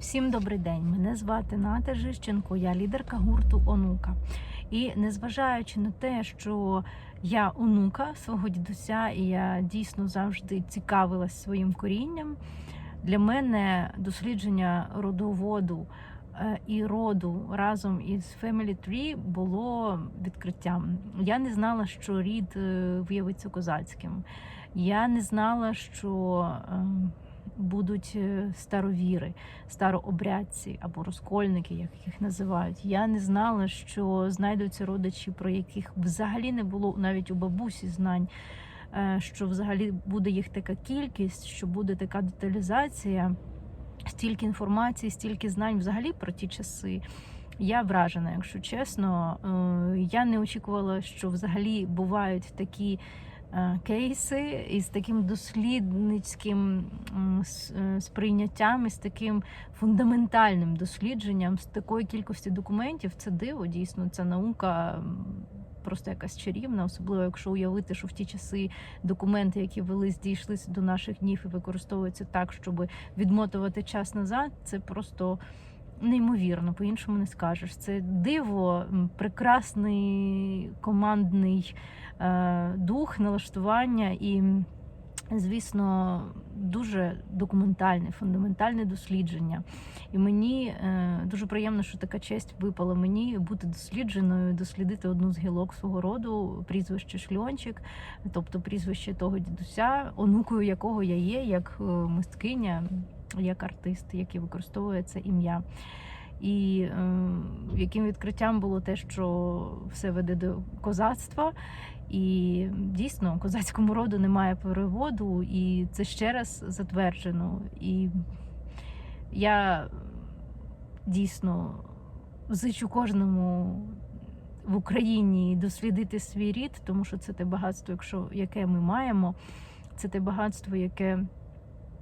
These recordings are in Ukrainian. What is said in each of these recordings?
Всім добрий день! Мене звати Ната Жищенко, я лідерка гурту Онука. І незважаючи на те, що я онука свого дідуся, і я дійсно завжди цікавилась своїм корінням, для мене дослідження родоводу е, і роду разом із Family Tree було відкриттям. Я не знала, що рід е, виявиться козацьким. Я не знала, що е, будуть е, старовіри, старообрядці або розкольники, як їх називають. Я не знала, що знайдуться родичі, про яких взагалі не було навіть у бабусі знань. е, Що взагалі буде їх така кількість, що буде така деталізація, стільки інформації, стільки знань взагалі про ті часи. Я вражена, якщо чесно. Е, Я не очікувала, що взагалі бувають такі кейси із таким дослідницьким е, сприйняттям, і з таким фундаментальним дослідженням, з такої кількості документів. Це диво, дійсно, ця наука. Просто якась чарівна, особливо якщо уявити, що в ті часи документи, які велись, дійшли до наших днів і використовуються так, щоб відмотувати час назад, це просто неймовірно, по-іншому не скажеш. Це диво, прекрасний командний е, дух, налаштування і, звісно, дуже документальне, фундаментальне дослідження. І мені е, дуже приємно, що така честь випала мені бути дослідженою, дослідити одну з гілок свого роду, прізвище Шльончик, тобто прізвище того дідуся, онукою якого я є, як е, мисткиня, як артист, який використовує це ім'я. І е, яким відкриттям було те, що все веде до козацтва, і дійсно козацькому роду немає переводу, і це ще раз затверджено. І я дійсно зичу кожному в Україні дослідити свій рід, тому що це те багатство, якщо яке ми маємо, це те багатство, яке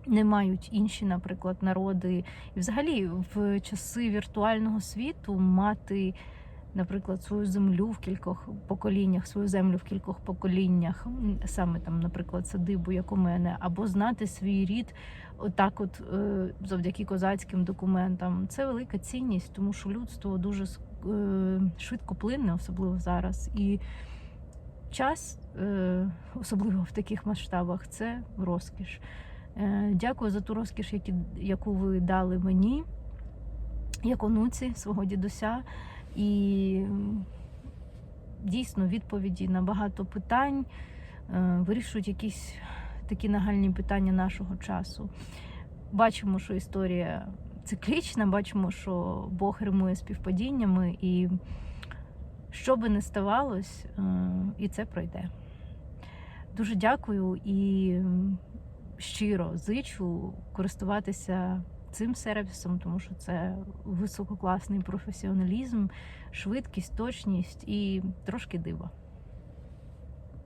не мають інші, наприклад, народи. І взагалі в часи віртуального світу мати, наприклад, свою землю в кількох поколіннях, свою землю в кількох поколіннях, саме там, наприклад, садибу, як у мене, або знати свій рід, отак, от е, завдяки козацьким документам, це велика цінність, тому що людство дуже е, швидко плине, особливо зараз. І час, е, особливо в таких масштабах, це розкіш. Е, Дякую за ту розкіш, яку ви дали мені, як онуці свого дідуся. І дійсно відповіді на багато питань е, вирішують якісь такі нагальні питання нашого часу. Бачимо, що історія циклічна, бачимо, що Бог римує співпадіннями, і що би не ставалось, е, і це пройде. Дуже дякую і щиро зичу користуватися цим сервісом, тому що це висококласний професіоналізм, швидкість, точність і трошки диво.